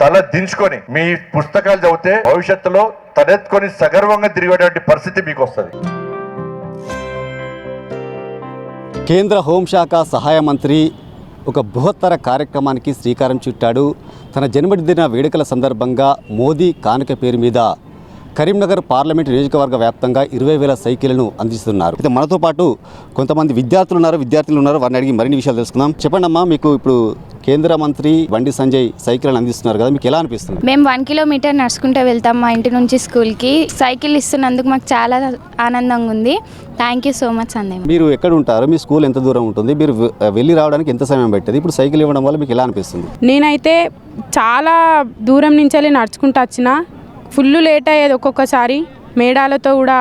తల దించుకొని మీ పుస్తకాలు చదివితే భవిష్యత్తులో తలెత్తుకొని సగర్వంగా తిరిగేటువంటి పరిస్థితి మీకు వస్తుంది. కేంద్ర హోంశాఖ సహాయ మంత్రి ఒక బృహత్తర కార్యక్రమానికి శ్రీకారం చుట్టాడు. తన జన్మదిన వేడుకల సందర్భంగా మోదీ కానుక పేరు మీద కరీంనగర్ పార్లమెంట్ నియోజకవర్గ వ్యాప్తంగా ఇరవై వేల సైకిళ్ళను అందిస్తున్నారు. అయితే మనతో పాటు కొంతమంది విద్యార్థులు ఉన్నారు విద్యార్థులు ఉన్నారు. వారిని అడిగి మరిన్ని విషయాలు తెలుసుకుందాం. చెప్పండి అమ్మా మీకు ఇప్పుడు కేంద్ర మంత్రి బండి సంజయ్ సైకిళ్ళను అందిస్తున్నారు కదా మీకు ఎలా అనిపిస్తుంది? మేము వన్ కిలోమీటర్ నడుచుకుంటూ వెళ్తాం మా ఇంటి నుంచి స్కూల్కి. సైకిల్ ఇస్తున్నందుకు మాకు చాలా ఆనందంగా ఉంది. థ్యాంక్ యూ సో మచ్ అందే మీరు ఎక్కడ ఉంటారు? మీ స్కూల్ ఎంత దూరం ఉంటుంది? మీరు వెళ్ళి రావడానికి ఎంత సమయం పట్టేది? ఇప్పుడు సైకిల్ ఇవ్వడం వల్ల మీకు ఎలా అనిపిస్తుంది? నేనైతే చాలా దూరం నుంచి వెళ్ళి నడుచుకుంటూ వచ్చిన ఫుల్ లేట్ అయ్యేది ఒక్కొక్కసారి. మేడాలతో కూడా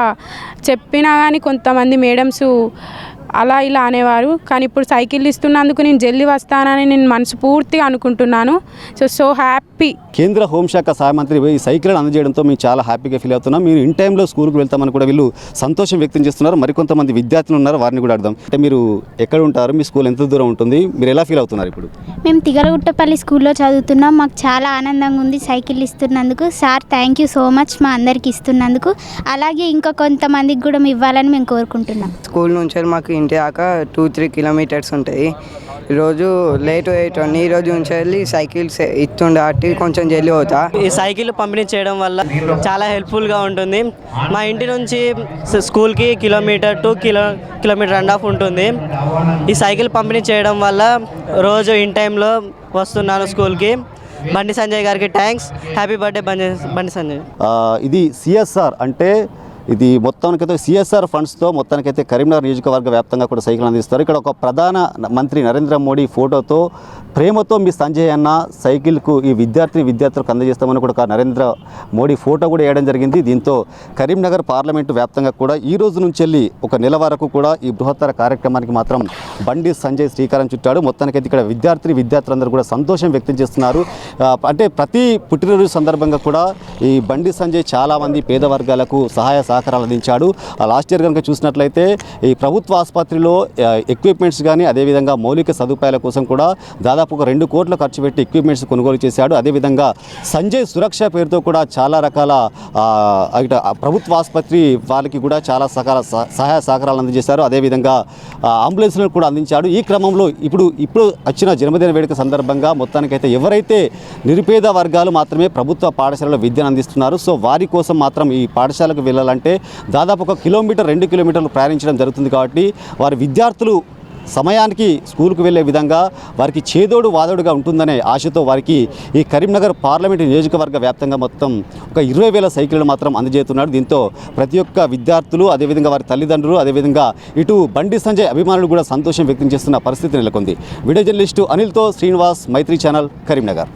చెప్పినా కానీ కొంతమంది మేడమ్స్ అలా ఇలా అనేవారు. కానీ ఇప్పుడు సైకిల్ ఇస్తున్నందుకు నేను జల్దీ వస్తానని నేను మనస్ఫూర్తిగా అనుకుంటున్నాను. So so happy. కేంద్ర హోంశాఖ సహాయ మంత్రి ఈ సైకిల్ అందజేయడంతో మేము చాలా హ్యాపీగా ఫీల్ అవుతున్నాం. మీరు ఇన్ టైంలో స్కూల్కి వెళ్తామని కూడా వీళ్ళు సంతోషం వ్యక్తం చేస్తున్నారు. మరికొంతమంది విద్యార్థులు ఉన్నారు. వారిని కూడా అర్థం అంటే మీరు ఎక్కడ ఉంటారు? మీ స్కూల్ ఎంత దూరం ఉంటుంది? మీరు ఎలా ఫీల్ అవుతున్నారు ఇప్పుడు? మేము తిగలగుట్టపల్లి స్కూల్లో చదువుతున్నాం. మాకు చాలా ఆనందంగా ఉంది cycle ఇస్తున్నందుకు. Sir thank you so much మా అందరికి ఇస్తున్నందుకు. అలాగే ఇంకా కొంతమందికి కూడా ఇవ్వాలని మేము కోరుకుంటున్నాం. స్కూల్ నుంచి మాకు ఇంటి దాకా టూ త్రీ కిలోమీటర్స్ ఉంటాయి. రోజు లేట్ అయ్యేటోని ఈ రోజు నుంచి వెళ్ళి సైకిల్స్ ఇస్తుండే కాబట్టి కొంచెం జల్లి పోతా. ఈ సైకిల్ పంపిణీ చేయడం వల్ల చాలా హెల్ప్ఫుల్గా ఉంటుంది. మా ఇంటి నుంచి స్కూల్కి kilometre two kilo kilometre and half ఉంటుంది. ఈ సైకిల్ పంపిణీ చేయడం వల్ల రోజు ఇన్ టైంలో వస్తున్నాను స్కూల్కి. బండి సంజయ్ గారికి థ్యాంక్స్. హ్యాపీ బర్త్డే బండి బండి సంజయ్. ఆ, ఇది సిఎస్ఆర్ అంటే ఇది మొత్తానికైతే సిఎస్ఆర్ ఫండ్స్తో మొత్తానికైతే కరీంనగర్ నియోజకవర్గ వ్యాప్తంగా కూడా సైకిల్ అందిస్తారు. ఇక్కడ ఒక ప్రధాన మంత్రి నరేంద్ర మోడీ ఫోటోతో ప్రేమతో మీ సంజయ్ అన్న సైకిల్కు ఈ విద్యార్థిని విద్యార్థులకు అందజేస్తామని కూడా ఒక నరేంద్ర మోడీ ఫోటో కూడా వేయడం జరిగింది. దీంతో కరీంనగర్ పార్లమెంటు వ్యాప్తంగా కూడా ఈ రోజు నుంచి వెళ్ళి ఒక నెల వరకు కూడా ఈ బృహత్తర కార్యక్రమానికి మాత్రం బండి సంజయ్ శ్రీకారం చుట్టాడు. మొత్తానికైతే ఇక్కడ విద్యార్థిని విద్యార్థులందరూ కూడా సంతోషం వ్యక్తం చేస్తున్నారు. అంటే ప్రతి పుట్టినరోజు సందర్భంగా కూడా ఈ బండి సంజయ్ చాలామంది పేద వర్గాలకు సహాయ సహకారాలు అందించాడు. ఆ లాస్ట్ ఇయర్ కనుక చూసినట్లయితే ఈ ప్రభుత్వ ఆసుపత్రిలో ఎక్విప్మెంట్స్ కానీ అదేవిధంగా మౌలిక సదుపాయాల కోసం కూడా దాదాపు ఒక రెండు కోట్ల ఖర్చు పెట్టి ఎక్విప్మెంట్స్ కొనుగోలు చేశాడు. అదేవిధంగా సంజయ్ సురక్ష పేరుతో కూడా చాలా రకాల ప్రభుత్వ ఆసుపత్రి వాళ్ళకి కూడా చాలా సకాల సహ- సహాయ సహకారాలు అందజేశారు అదేవిధంగా అంబులెన్స్లను కూడా అందించాడు. ఈ క్రమంలో ఇప్పుడు ఇప్పుడు వచ్చిన జన్మదిన వేడుక సందర్భంగా మొత్తానికైతే ఎవరైతే నిరుపేద వర్గాలు మాత్రమే ప్రభుత్వ పాఠశాలలో విద్యను అందిస్తున్నారు సో వారి కోసం మాత్రం ఈ పాఠశాలకు వెళ్ళాలంటే దాదాపు ఒక కిలోమీటర్ రెండు కిలోమీటర్లు ప్రయాణించడం జరుగుతుంది కాబట్టి వారి విద్యార్థులు సమయానికి స్కూల్కు వెళ్ళే విధంగా వారికి చేదోడు వాదోడుగా ఉంటుందనే ఆశతో వారికి ఈ కరీంనగర్ పార్లమెంటు నియోజకవర్గ వ్యాప్తంగా మొత్తం ఒక ఇరవై వేల సైకిళ్ళు మాత్రం అందజేస్తున్నాడు దీంతో ప్రతి ఒక్క విద్యార్థులు అదేవిధంగా వారి తల్లిదండ్రులు అదేవిధంగా ఇటు బండి సంజయ్ అభిమానులు కూడా సంతోషం వ్యక్తం చేస్తున్న పరిస్థితి నెలకొంది. వీడియో జర్నలిస్టు అనిల్తో శ్రీనివాస్ మైత్రి ఛానల్ కరీంనగర్.